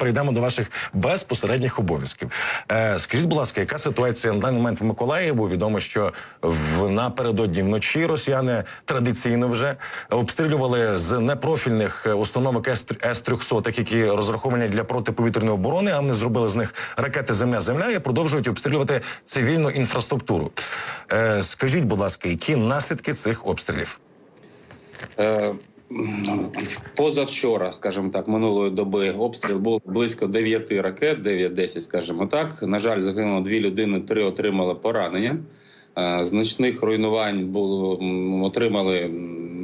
перейдемо до ваших безпосередніх обов'язків. Е, скажіть, будь ласка, яка ситуація на даний момент в Миколаєві? Відомо, що в напередодні вночі росіяни традиційно вже обстрілювали з непрофільних е, установок С-300, які розраховані для протиповітряної оборони. А вони зробили з них ракети Земля-Земля і продовжують обстрілювати цивільну інфраструктуру. Е, скажіть, будь ласка, які наслідки цих обстрілів? Е, Позавчора, скажімо так, минулої доби обстріл був близько 9 ракет, 9-10, скажімо так. На жаль, загинуло дві людини, три отримали поранення. Е, Значних руйнувань було отримали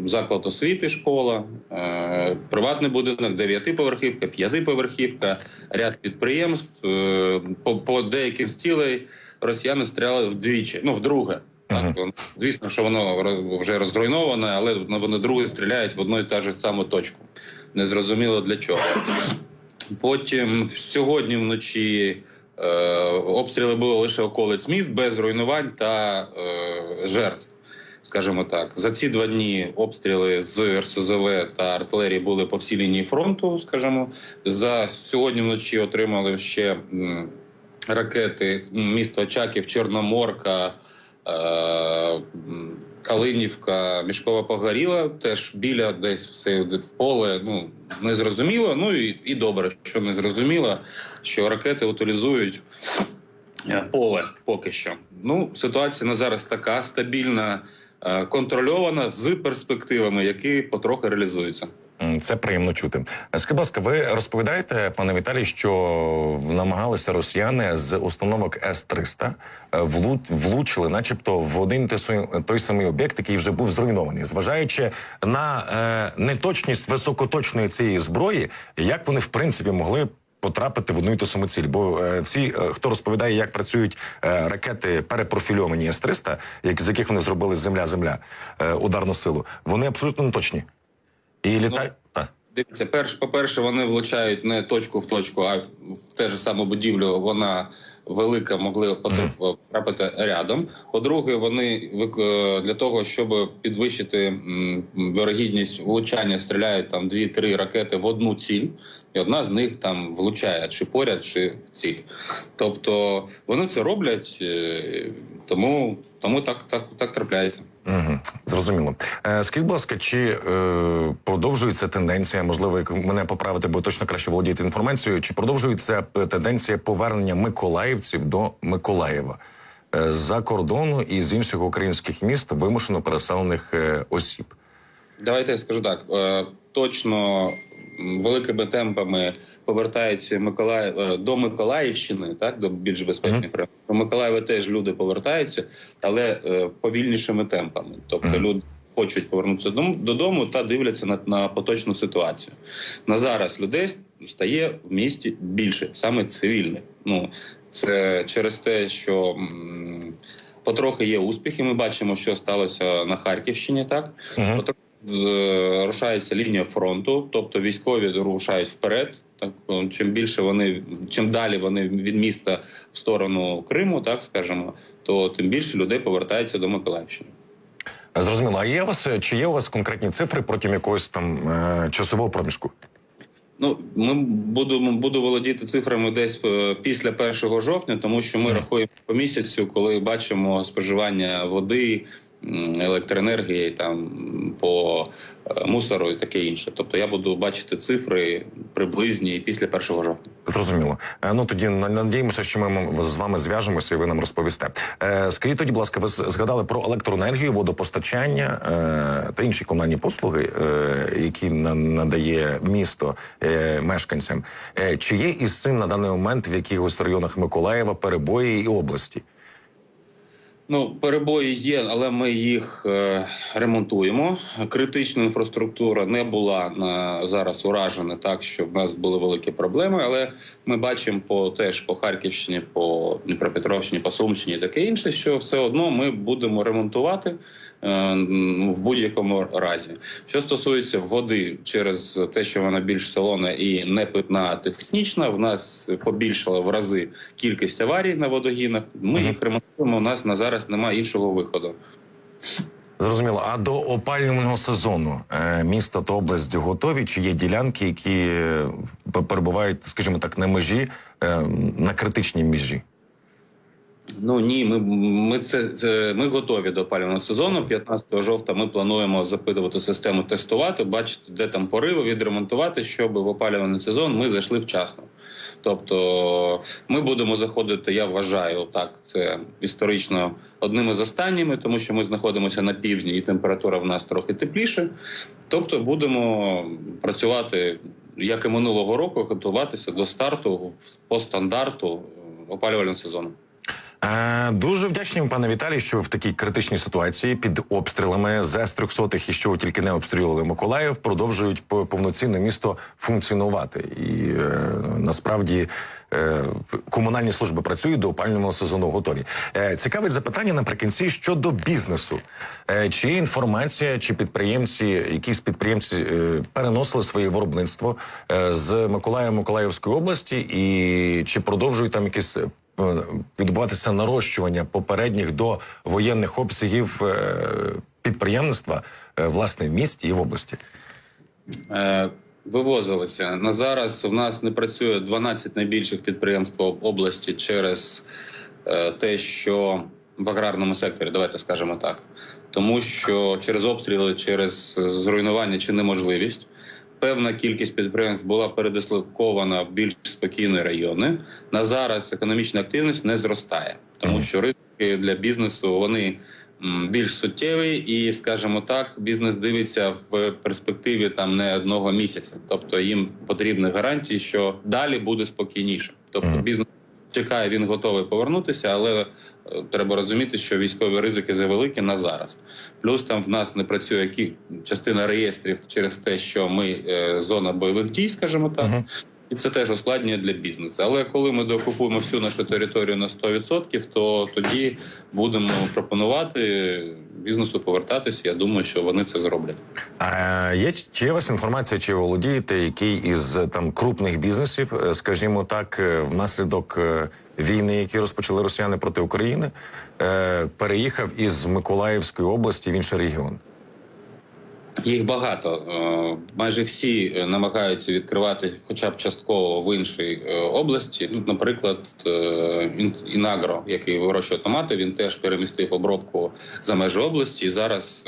заклад освіти, школа, е, приватний будинок, дев'ятиповерхівка, п'ятиповерхівка, ряд підприємств. Е, По, по деяким з цілей росіяни стріляли вдвічі, ну вдруге. Так, звісно, що воно вже розруйноване, але вони друге стріляють в одну і та ж саму точку. Незрозуміло для чого. Потім сьогодні вночі е, обстріли були лише околиць міст без руйнувань та е, жертв. Скажімо так, за ці два дні обстріли з РСЗВ та артилерії були по всій лінії фронту. Скажімо, за сьогодні вночі отримали ще ракети місто Очаків, Чорноморка, Калинівка, Мішкова Погоріла, теж біля десь все в поле. Ну не зрозуміло. Ну і, і добре, що не зрозуміло, що ракети утилізують е, поле поки що. Ну, ситуація на зараз така стабільна, е, контрольована з перспективами, які потрохи реалізуються. Це приємно чути. Скажіть, будь ласка, ви розповідаєте, пане Віталій, що намагалися росіяни з установок С-300 е, влучили, начебто, в один той самий об'єкт, який вже був зруйнований, зважаючи на е, неточність високоточної цієї зброї, як вони в принципі могли. Потрапити в одну і ту саму ціль, бо е, всі, е, хто розповідає, як працюють е, ракети перепрофільовані С-300, як з яких вони зробили земля-земля е, ударну силу, вони абсолютно не точні. І літають. А. Дивіться, перш, по-перше, вони влучають не точку в точку, а в те ж саму будівлю. Вона велика, могли потрапити рядом. По-друге, вони е, для того, щоб підвищити вирогідність влучання, стріляють там дві-три ракети в одну ціль, і одна з них там влучає чи поряд, чи в ціль. Тобто вони це роблять, е, тому, тому так, так, так трапляється. Угу, зрозуміло. Е, скажіть, будь ласка, чи е, продовжується тенденція, можливо, як мене поправити, бо точно краще володіти інформацією, чи продовжується е, тенденція повернення миколаївців до Миколаєва е, з-за кордону і з інших українських міст вимушено переселених е, осіб? Давайте я скажу так. е, Точно великими темпами повертаються Миколаїв е, до Миколаївщини, так до більш безпечних районів. До Миколаєва теж люди повертаються, але е, повільнішими темпами. Тобто люди хочуть повернутися додому- та дивляться на, на поточну ситуацію. На зараз людей стає в місті більше, саме цивільних. Ну це через те, що. Потрохи є успіхи. Ми бачимо, що сталося на Харківщині. Так Угу. Потрохи е, рушається лінія фронту, тобто військові рушають вперед. Так чим більше вони, чим далі вони від міста в сторону Криму, так скажемо, то тим більше людей повертається до Миколаївщини. Зрозуміло. А є у вас чи є у вас конкретні цифри протягом якогось там е, часового проміжку? Ну ми будемо буду володіти цифрами десь е, після 1 жовтня, тому що ми рахуємо по місяцю, коли бачимо споживання води, електроенергії, там по е, мусору і таке інше. Тобто я буду бачити цифри приблизні після 1 жовтня. Зрозуміло. Е, Ну тоді на- надіємося, що ми з вами зв'яжемося і ви нам розповісте. Е, Скажіть тоді, будь ласка, ви згадали про електроенергію, водопостачання та інші комунальні послуги, які на- надає місто мешканцям. Чи є із цим на даний момент в якихось районах Миколаєва перебої і області? Ну, перебої є, але ми їх е, ремонтуємо. Критична інфраструктура не була на зараз уражена так, щоб в нас були великі проблеми. Але ми бачимо по теж по Харківщині, по Дніпропетровщині, по Сумщині, таке інше, що все одно ми будемо ремонтувати е, в будь-якому разі. Що стосується води, через те, що вона більш солона і не питна, а технічна, в нас побільшала в рази кількість аварій на водогінах. Ми їх ремонтуємо. У нас на зараз немає іншого виходу. Зрозуміло. А до опалювального сезону е, місто та область готові? Чи є ділянки, які е, перебувають, скажімо так, на межі, е, на критичній межі? Ну ні, ми, ми це, це ми готові до опалювального сезону. 15 жовтня ми плануємо запитувати систему, тестувати, бачити, де там пориви, відремонтувати, щоб в опалювальний сезон ми зайшли вчасно. Тобто ми будемо заходити, я вважаю, так це історично одним із останніми, тому що ми знаходимося на півдні, і температура в нас трохи тепліше. Тобто будемо працювати як і минулого року, готуватися до старту по стандарту е, опалювального сезону. Е, Дуже вдячні пане Віталій, що ви в такій критичній ситуації під обстрілами з С-300 і що тільки не обстрілювали Миколаїв, продовжують по- повноцінно місто функціонувати. І е, насправді е, комунальні служби працюють до опалювального сезону готові. Е, цікавить запитання наприкінці щодо бізнесу. Е, чи є інформація, чи підприємці, якісь підприємці е, переносили своє виробництво е, з Миколаєва Миколаївської області, і чи продовжують там якісь відбуватися нарощування попередніх до воєнних обсягів е, підприємництва е, власне в місті і в області. Е, Вивозилися на зараз. У нас не працює 12 найбільших підприємств області через е, те, що в аграрному секторі, давайте скажемо так, тому що через обстріли, через зруйнування чи неможливість. Певна кількість підприємств була передислокована в більш спокійні райони. На зараз економічна активність не зростає, тому що ризики для бізнесу вони більш суттєві, і скажімо так, бізнес дивиться в перспективі там не одного місяця. Тобто їм потрібні гарантії, що далі буде спокійніше. Тобто бізнес чекає, він готовий повернутися, але е, треба розуміти, що військові ризики завеликі на зараз. Плюс там в нас не працює частина реєстрів через те, що ми е, зона бойових дій, скажімо так. І це теж ускладнює для бізнесу. Але коли ми докупуємо всю нашу територію на 100%, то тоді будемо пропонувати бізнесу повертатися. Я думаю, що вони це зроблять. А є чи є вас інформація, чи володієте, який із там крупних бізнесів, е, скажімо так, е, внаслідок е, війни, які розпочали росіяни проти України, переїхав із Миколаївської області в інший регіон? Їх багато. Е, Майже всі е, намагаються відкривати, хоча б частково в іншій е, області. Ну, наприклад, Ін- Інагро, який вирощує томати, він теж перемістив обробку за межі області. І зараз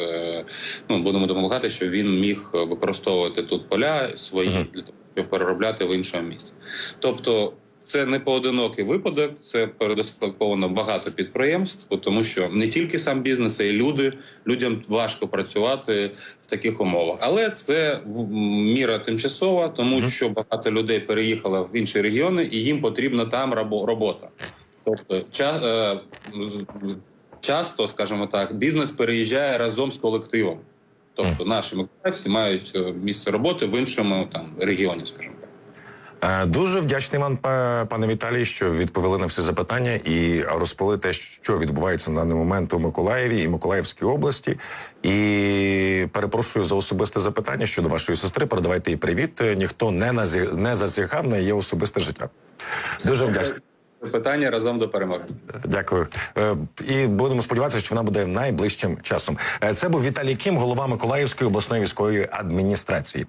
ну, будемо допомагати, щоб він міг використовувати тут поля свої для того, щоб переробляти в іншому місці. Тобто. Це не поодинокий випадок, це передислоковано багато підприємств, тому що не тільки сам бізнес, а й люди. Людям важко працювати в таких умовах. Але це міра тимчасова, тому що багато людей переїхало в інші регіони, і їм потрібна там робота. Тобто, е, часто, скажімо так, бізнес переїжджає разом з колективом. Тобто, наші миколаївці мають е, місце роботи в іншому там регіоні, скажімо Дуже вдячний вам, пане Віталій, що відповіли на всі запитання і розповіли те, що відбувається на даний момент у Миколаєві і Миколаївській області. І перепрошую за особисте запитання щодо вашої сестри. Передавайте їй привіт. Е, Ніхто не назі... не зазіхав на її особисте життя. Дуже вдячний. Питання разом до перемоги. Дякую. Е, І будемо сподіватися, що вона буде найближчим часом. Е, Це був Віталій Кім, голова Миколаївської обласної військової адміністрації.